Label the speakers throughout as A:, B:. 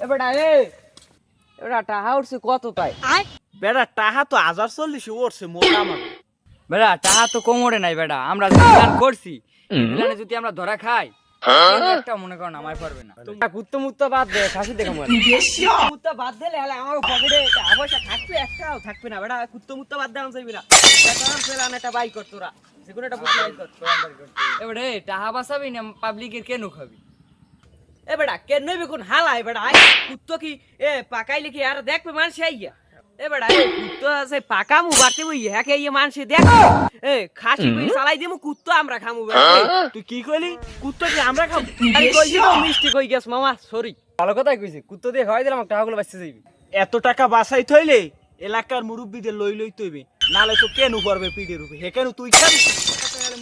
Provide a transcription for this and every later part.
A: এবার এ এবার টাহা উঠছে কত তাই?
B: বেড়া টাহা তো হাজার চল্লিশ উঠছে মোটা আমার
A: বেড়া টাহা তো কোমরে নাই বেড়া আমরা প্ল্যান করছি প্ল্যানে যদি আমরা ধরা খাই একটা মনে করেন আমার পারবে না। কুত্তো মুত্তো বাদ দে খাসি দেখে মনে কুত্তো বাদ দিলে হলে আমার পকেটে থাকবে একটাও থাকবে না। বেড়া কুত্তো মুত্তো বাদ দেওয়া না। একটা প্ল্যান একটা বাই কর তোরা। যেকোনো একটা বাই কর এবারে টাহা বাঁচাবি না পাবলিকের কেন খাবি? এ বেটা কেন নইবে কোন হালাই বেটা কুত্তো কি এ পাকাইলে কি আর দেখবে মানুষ আইয়া? এ বেটা কুত্তো আছে পাকামু বাড়তে বই হ্যাকে ইয়ে মানুষ দেখ। এ খাসি কই চালাই দিমু কুত্তো আমরা খামু বেটা
B: তুই কি কইলি? কুত্তো কি আমরা খাব
A: আরে কইছি তো মিষ্টি কই গেছ মামা সরি। ভালো কথাই কইছি কুত্তো দিয়ে খাওয়াই দিলাম টাকাগুলো বাঁচতে যাইবি
B: এত টাকা বাসাই থইলে এলাকার মুরব্বীদের লই লই তৈবে নালে তো কেন করবে পিঠের উপরে হে কেন তুই খাবি।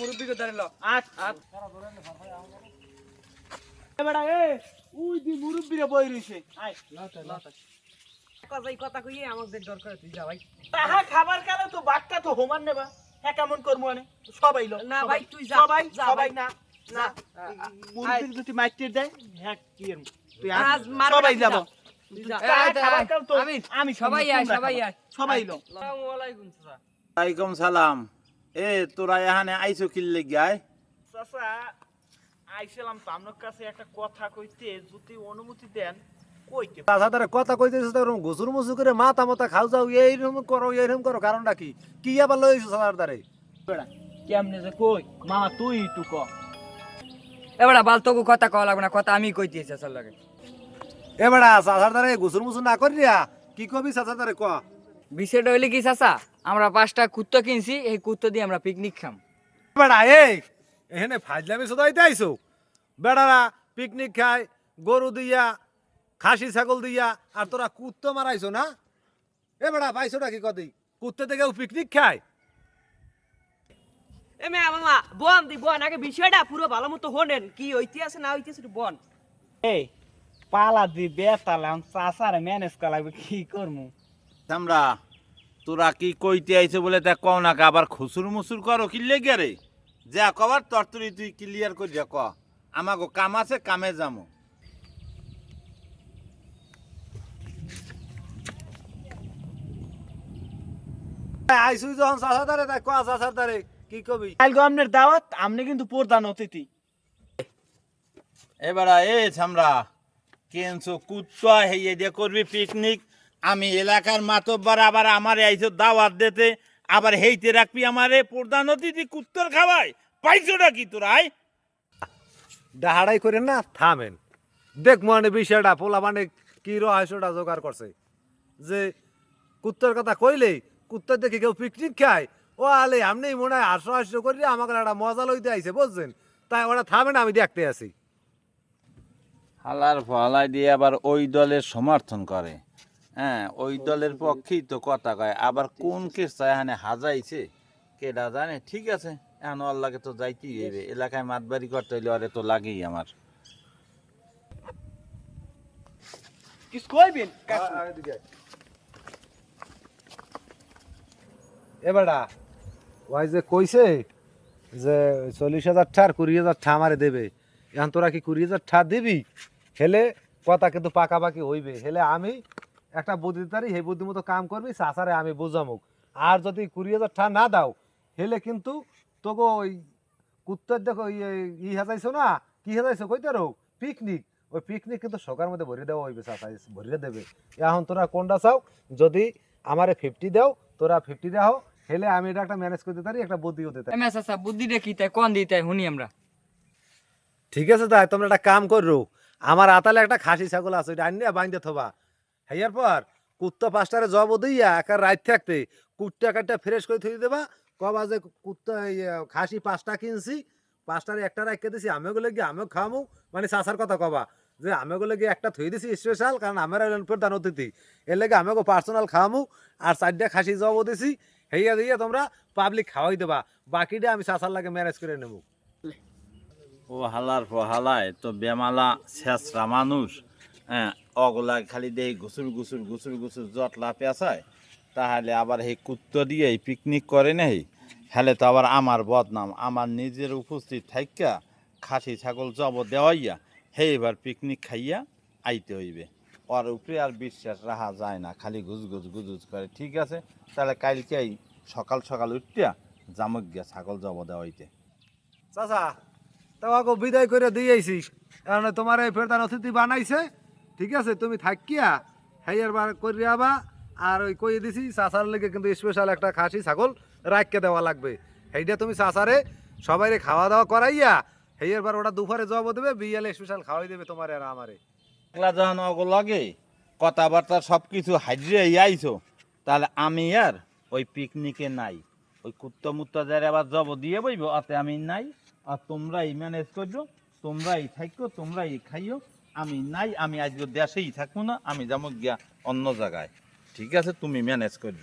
A: মুরব্বিকে দাঁড়াল
B: আট আট এ বেড়া এ উই দি মুরব্বীরা বই রইছে। আয়।
A: কথা এই কথা কইয়ে আমাদের ডর তুই যা ভাই।
B: তাহা খাবার কালে তো বাক্কা তো হোমান নেবা। হ্যাঁ কেমন করব মানে সবাই লো।
A: না ভাই, তুই যা,
B: সবাই সবাই না। না। মুরব্বী যদি মাইটির দেয় হ্যাঁ কি তুই
A: আজ
B: সবাই যাব।
A: তুই যা।
B: তাহা
A: এই,
B: খাবার কাল তো
A: আমি
B: আমি
A: সবাই আয় সবাই আয়।
B: সবাই লো।
A: আসসালামু আলাইকুম
C: ওয়ালাইকুম সালাম। এ তোরা এখানে আইছো কিল্লে গায়
B: চাচা আইছিলাম তো আপনার কাছে একটা কথা কইতে যদি অনুমতি দেন কইতে
D: তারা কথা কইতেছে তো এরকম ঘুসুর মুসু করে মাথা মাথা খাও যাও এইরকম করো এইরকম করো কারণটা কি? কি আবার লইছো সাদার
B: বেড়া কেমনে যে কই? মামা তুই একটু ক।
A: এবারে বাল তোকে কথা কওয়া লাগবে না কথা আমি কই দিয়েছি চাচার লাগে।
D: এ বেড়া চাচার দ্বারে ঘুসুর মুসু না করিয়া কি কবি চাচার দ্বারে ক?
A: বিষয়টা হইলে কি চাচা আমরা পাঁচটা কুত্তো কিনছি এই কুত্তো দিয়ে আমরা পিকনিক খাম।
D: বেড়া এই এখানে ফাজলামি সদাইতে আইছো? বেড়ারা পিকনিক খায় গরু দিয়া খাসি ছাগল দিয়া আর তোরা কুত্তো মারাইছো না? এ বেড়া পাইছোটা কি কদি? কুত্তে থেকে পিকনিক খায়।
A: এ মে মামা বন দি বন। আগে বিষয়টা পুরো ভালো মতো হনেন কি হইতে আছে না হইতে আছে বন?
B: এই পালা দি বেতালাম চাচারে ম্যানেজ করা লাগবে কি করমু?
C: আমরা তোরা কি কইতে আইছো বলে তা কও না আবার খুসুর মুসুর করো কি লেগে গেরে যা কবার তরতরি তুই ক্লিয়ার করে যা ক। আমাকে কাম আছে কামে যামো।
D: আইসুই যখন চাচার দ্বারে তাই দ্বারে কি কবি?
B: কালকে আপনার দাওয়াত আপনি কিন্তু প্রধান অতিথি।
C: এবারা এ ছামরা কেনছো কুত্তা হেয়ে দিয়ে করবি পিকনিক আমি এলাকার মাতব্বার আবার আমার আইছো দাওয়াত দিতে। আবার হেইতে রাখবি আমারে প্রধান অতিথি কুত্তর খাওয়াই পাইছোটা কি তোর আয়?
D: ডাহাড়াই করেন না থামেন। দেখ মানে বিষয়টা পোলা মানে কি রহস্যটা জোগাড় করছে। যে কুত্তর কথা কইলেই কুত্তর দেখে কেউ পিকনিক খায়। ও আলে আমনি মনে হয় হাস্য হাস্য করি আমাকে একটা মজা লইতে আইছে বুঝছেন? তাই ওরা থামে না আমি দেখতে আছি
C: হালার ফলাই দিয়ে আবার ওই দলের সমর্থন করে। হ্যাঁ ওই দলের পক্ষেই তো কথা কয়। আবার কোন কেসটা এখানে হাজাইছে কেডা জানে ঠিক আছে। এখন লাগে তো যাইতেই হইবে। এলাকায় মাতবাড়ি করতে হইলে ওরে তো লাগেই আমার।
B: কিছু কইবেন
D: ওই যে কইছে যে চল্লিশ হাজার ঠার কুড়ি হাজার ঠা আমারে দেবে। এখন তোরা কি কুড়ি হাজার ঠা দিবি? হেলে কথা কিন্তু পাকাপাকি হইবে। হেলে আমি একটা বুদ্ধি দিতারি সেই বুদ্ধি মতো কাম করবি চাচারে আমি বুঝামুক আর যদি কুড়ি হাজার ঠা না দাও হেলে কিন্তু তোকে ওই কুত্তর দেখো ই- হাজাইছো না? কি হাজাইছো কইতে রো পিকনিক। ওই পিকনিক কিন্তু সকার মধ্যে ভরিয়ে দেওয়া হইবে চাচা ভরিয়ে দেবে। এখন তোরা কোনটা চাও? যদি আমারে ফিফটি দাও তোরা ফিফটি দাও হেলে আমি এটা একটা ম্যানেজ করতে পারি একটা বুদ্ধিও দিতে
A: এ মে চাচা বুদ্ধিটা কি তাই কোন দিই তাই শুনি আমরা।
D: ঠিক আছে তাই তোমরা একটা কাম করো। আমার আতালে একটা খাসি ছাগল আছে ওইটা আনিয়া বাইন্দে থবা। হেয়ার পর কুত্তা পাঁচটারে জব দিয়া একা রাত থাকতে কুটটা কাটটা ফ্রেশ করে থই দেবা কবা যে কুত্তা খাসি পাঁচটা কিনছি, পাঁচটার একটা রাখতে দিছি আমি গুলো গিয়ে আমিও খামু। মানে চাষার কথা কবা, যে আমি গুলো গিয়ে একটা থই দিছি স্পেশাল কারণ আমার প্রধান অতিথি। এর লেগে আমাকে পার্সোনাল খাওয়ামু আর চারটা খাসি জব দিছি। হেয়া দিয়ে তোমরা পাবলিক খাওয়াই দেবা, বাকিটা আমি চাষার লাগে ম্যানেজ করে নেব।
C: ও হালার হালায়, তো বেমালা শেষরা মানুষ হ্যাঁ অগলা খালি দেই গুসুর গুসুর গুসুর গুসুর জটলা পেঁচায়। তাহলে আবার এই কুত্ত দিয়ে পিকনিক করে নেই? হেলে তো আবার আমার বদনাম, আমার নিজের উপস্থিত থাইকা খাসি ছাগল জব দেওয়াইয়া হে এবার পিকনিক খাইয়া আইতে হইবে। ওর উপরে আর বিশ্বাস রাখা যায় না, খালি গুজ গুজ গুজুজ করে। ঠিক আছে, তাহলে কালকেই সকাল সকাল উঠিয়া জামুক গিয়া ছাগল জব দেওয়াইতে।
D: চাচা তোমাকে বিদায় করে দিয়েছি কারণ তোমার এই ফেরদান অতিথি বানাইছে। ঠিক আছে, তুমি থাকিয়া, হাইয়ার বার করিয়া বা আর ওই কই দিছি, চাচার লেগে কিন্তু স্পেশাল একটা খাসি ছাগল রাখকে দেওয়া লাগবে। সেইটা তুমি চাচারে সবাইরে খাওয়া দাওয়া করাইয়া হেয়ার বার ওটা দুপুরে জব দেবে বিয়ালে স্পেশাল খাওয়াই দেবে তোমার আর আমারে।
C: একলা যখন অগ লগে কথাবার্তা সব কিছু হাজিরে আইছো, তাহলে আমি আর ওই পিকনিকে নাই। ওই কুত্তা মুত্তা যারা আবার জব দিয়ে বইব, অতে আমি নাই, আর তোমরাই ম্যানেজ করছ, তোমরাই থাকো তোমরাই খাইও, আমি নাই, আমি আজকে দেশেই থাকব না, আমি যাব গিয়া অন্য জায়গায়। ঠিক আছে তুমি ম্যানেজ করছ।